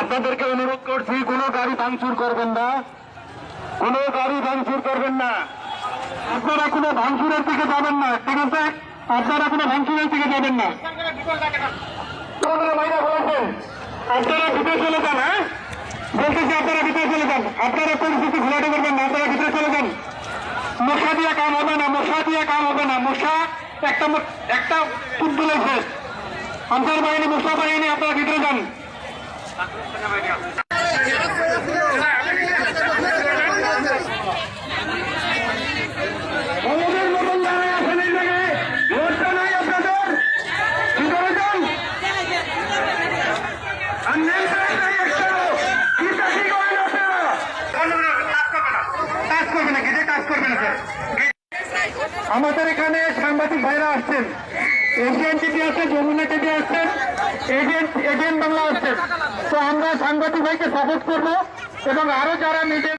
আপনাদেরকে অনুরোধ করছি, কোনো গাড়ি ভাঙচুর করবেন না। কোনো গাড়ি ভাঙচুর করবেন না। আপনারা কোনো ভাঙচুরের দিকে যাবেন না, ঠিক আছে? আপনারা কোনো ভাঙচুরের দিকে যাবেন না। আপনারা ভিতরে চলে যান হ্যাঁ? বলতেছি আপনারা ভিতরে চলে যান। আপনারা পরিস্থিতি ঘোলাটে করবেন না, আপনারা ভিতরে চলে যান। মশা দিয়ে কাম হবে না, মশা দিয়ে কাম হবে না। মশা একটা একটা ফুটবলের শেষ আনসার বাহিনী, মশা বাহিনী, আপনারা ভিতরে যান। আমাদের এখানে সাংবাদিক ভাইরা আসছেন। এশিয়ান টিভি আছে, যমুনা টিভি আসছেন এজেন্ট বাংলা আসছেন তো আমরা সাংবাদিক ভাইকে সাপোর্ট করব এবং আরও যারা মিডিয়া